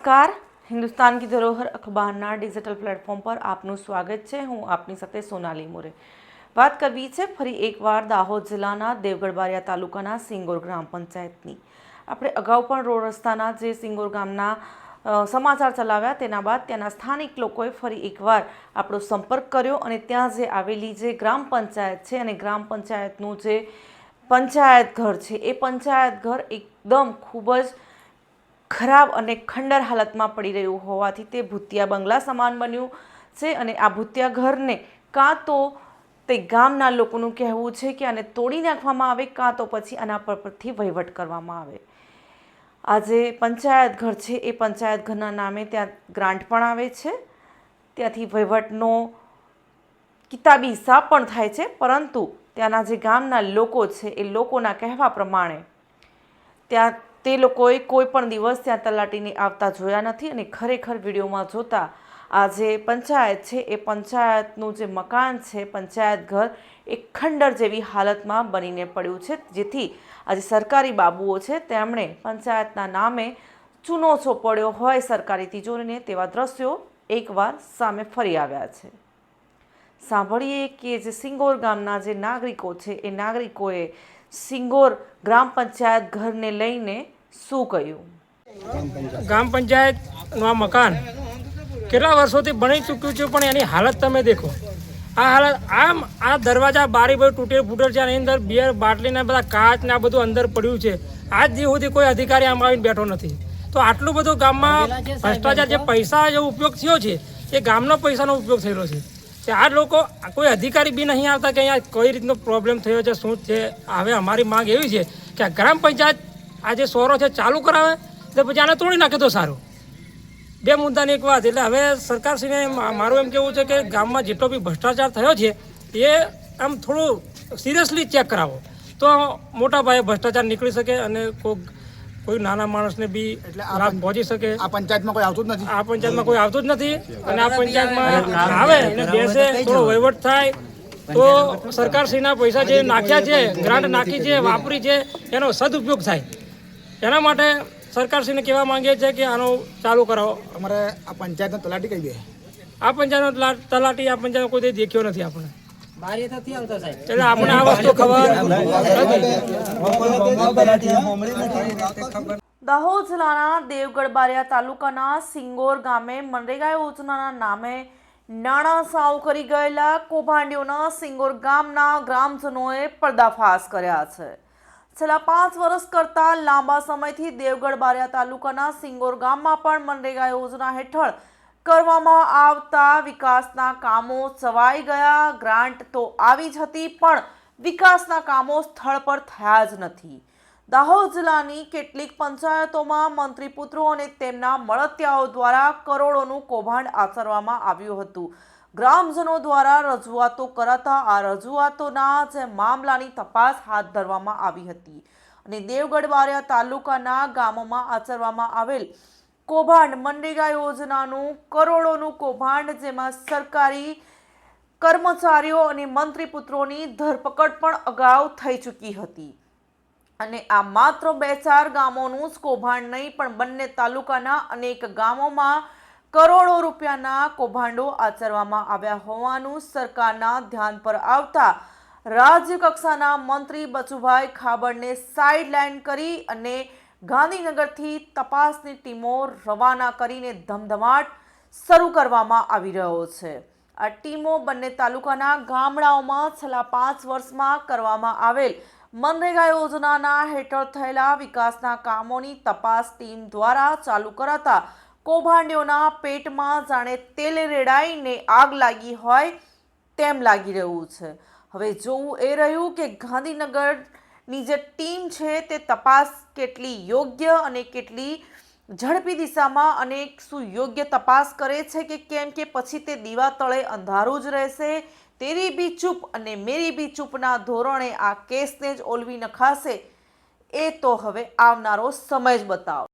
નમસ્કાર. હિન્દુસ્તાન કી ધરોહર અખબારના digital platform પર આપનું સ્વાગત છે. હું આપની સાથે સોનાલી મોરે. વાત કરવી છે ફરી એકવાર દાહોદ જિલ્લાના દેવગઢ બારિયા તાલુકાના સિંગોર ગ્રામ પંચાયતની. આપણે અગાઉ પણ રોડ રસ્તાના જે સિંગોર ગામના સમાચાર ચલાવ્યા તેના બાદ ત્યાંના સ્થાનિક લોકોએ ફરી એકવાર આપણો સંપર્ક કર્યો અને ત્યાં જે આવેલી જે ગ્રામ પંચાયત છે અને ગ્રામ પંચાયતનું જે પંચાયત ઘર છે, એ પંચાયત ઘર એકદમ ખૂબ જ ખરાબ અને ખંડર હાલતમાં પડી રહ્યું હોવાથી તે ભૂતિયા બંગલા સમાન બન્યું છે અને આ ભૂતિયા ઘરને કાં તો તે ગામના લોકોનું કહેવું છે કે આને તોડી નાખવામાં આવે, કાં તો પછી આના પર પરથી વહીવટ કરવામાં આવે. આજે પંચાયત ઘર છે, એ પંચાયત ઘરના નામે ત્યાં ગ્રાન્ટ પણ આવે છે. ત્યાંથી વહીવટનો કિતાબી હિસાબ પણ થાય છે, પરંતુ ત્યાંના જે ગામના લોકો છે, એ લોકોના કહેવા પ્રમાણે ત્યાં તે લોકોએ કોઈ પણ દિવસ ત્યાં તલાટીને આવતા જોયા નથી અને ખરેખર વિડીયોમાં જોતા આ જે પંચાયત છે, એ પંચાયતનું જે મકાન છે, પંચાયત ઘર, એ ખંડર જેવી હાલતમાં બનીને પડ્યું છે. જેથી આજે સરકારી બાબુઓ છે, તેમણે પંચાયતના નામે ચૂનો ચોપડ્યો હોય સરકારી તિજોરીને તેવા દ્રશ્યો એકવાર સામે ફરી આવ્યા છે. સાંભળીએ કે જે સિંગોર ગામના જે નાગરિકો છે, એ નાગરિકોએ સિંગોર ગ્રામ પંચાયત ઘરને લઈને શું કહ્યું? ગ્રામ પંચાયતનું આ મકાન કેટલા વર્ષોથી બની ચૂક્યું છે પણ એની હાલત તમે દેખો. આ હાલત આમ આ દરવાજા બારી બધું તૂટે ફૂટેલ છે એની અંદર બિયર બાટલીના બધા કાચ ને આ બધું અંદર પડ્યું છે. આજ દી સુધી કોઈ અધિકારી આમાં આવીને બેઠો નથી. તો આટલું બધું ગામમાં ભ્રષ્ટાચાર જે પૈસા જે ઉપયોગ થયો છે, એ ગામનો પૈસાનો ઉપયોગ થયેલો છે. આ લોકો કોઈ અધિકારી બી નહીં આવતા કે અહીંયા કઈ રીતનો પ્રોબ્લેમ થયો છે, શું છે? હવે અમારી માંગ એવી છે કે આ ગ્રામ પંચાયત આ જે સોરો છે, ચાલુ કરાવે તો પછી આને તોડી નાખે તો સારું. બે મુદ્દાની એક વાત, એટલે હવે સરકારશ્રીને મા- મારું એમ કેવું છે કે ગામમાં જેટલો બી ભ્રષ્ટાચાર થયો છે, એ આમ થોડું સિરિયસલી ચેક કરાવો. તો મોટા પાયે ભ્રષ્ટાચાર નીકળી શકે અને કોઈ કોઈ નાના માણસને બી લાભ પહોંચી શકે. આ પંચાયતમાં કોઈ આવતું જ નથી. આ પંચાયતમાં કોઈ આવતું જ નથી અને આ પંચાયતમાં આવે અને બેસે થોડો વહીવટ થાય તો સરકારશ્રીના પૈસા જે નાખ્યા છે ગ્રાન્ટ નાખી છે વાપરી છે એનો સદુપયોગ થાય. એના માટે સરકારશ્રીને કહેવા માંગીએ છીએ કે આનો ચાલુ કરાવો. અમારે આ પંચાયતનો તલાટી કઈ દે? આ પંચાયતનો તલા- તલાટી આ પંચાયત કોઈ દેખ્યો નથી આપણે એટલે આપણે આ વસ્તુ ખબર દાહોદ જિલ્લાના દેવગઢ બારિયા તાલુકાના સિંગોર ગામે મનરેગા યોજનાના નામે નાણાં સાવ કરી ગયેલા કૌભાંડીઓના સિંગોર ગામના ગ્રામજનોએ પર્દાફાશ કર્યા છે. છેલ્લા પાંચ વર્ષ કરતાં લાંબા સમયથી દેવગઢ બારિયા તાલુકાના સિંગોર ગામમાં પણ મનરેગા યોજના હેઠળ કરવામાં આવતા વિકાસના કામો સવાઈ ગયા. ગ્રાન્ટ તો આવી જ હતી, પણ વિકાસના કામો સ્થળ પર થયા જ નથી. દાહોદ જિલ્લાની કેટલીક પંચાયતોમાં મંત્રીપુત્રો અને તેમના મળતિયાઓ દ્વારા કરોડોનું કૌભાંડ આચરવામાં આવ્યું હતું. ગ્રામજનો દ્વારા રજૂઆતો કરાતા આ રજૂઆતોના જે મામલાની તપાસ હાથ ધરવામાં આવી હતી. અને દેવગઢ બારિયા તાલુકાના ગામોમાં આચરવામાં આવેલ કૌભાંડ મનરેગા યોજનાનું કરોડોનું કૌભાંડ જેમાં સરકારી કર્મચારીઓ અને મંત્રીપુત્રોની ધરપકડ પણ અગાઉ થઈ ચૂકી હતી. અને આ માત્ર બે ચાર ગામોનું જ કૌભાંડ નહીં, પણ બંને તાલુકાના અનેક ગામોમાં કરોડો રૂપિયાના કૌભાંડો આચરવામાં આવ્યા હોવાનું સરકારના ધ્યાન પર આવતા રાજ્ય કક્ષાના મંત્રી બચુભાઈ ખાબડને સાઇડલાઇન કરી અને ગાંધીનગરથી તપાસની ટીમો રવાના કરીને ધમધમાટ શરૂ કરવામાં આવી રહ્યો છે. આ ટીમો બંને તાલુકાના ગામડાઓમાં છેલ્લા પાંચ વર્ષમાં કરવામાં આવેલ મનરેગા યોજનાના હેઠળ થયેલા વિકાસના કામોની તપાસ ટીમ દ્વારા ચાલુ કરાતા કૌભાંડીઓના પેટમાં જાણે તેલ રેડાઈને આગ લાગી હોય તેમ લાગી રહ્યું છે. હવે જોવું એ રહ્યું કે ગાંધીનગરની જે ટીમ છે તે તપાસ કેટલી યોગ્ય અને કેટલી ઝડપી દિશામાં અને શું યોગ્ય તપાસ કરે છે કે કેમ કે પછી તે દીવા તળે અંધારું જ રહેશે. તેરી બી ચૂપ અને મેરી બી ચૂપના ધોરણે આ કેસને જ ઓલવી નખાશે. એ તો હવે આવનારો સમય જ બતાવ.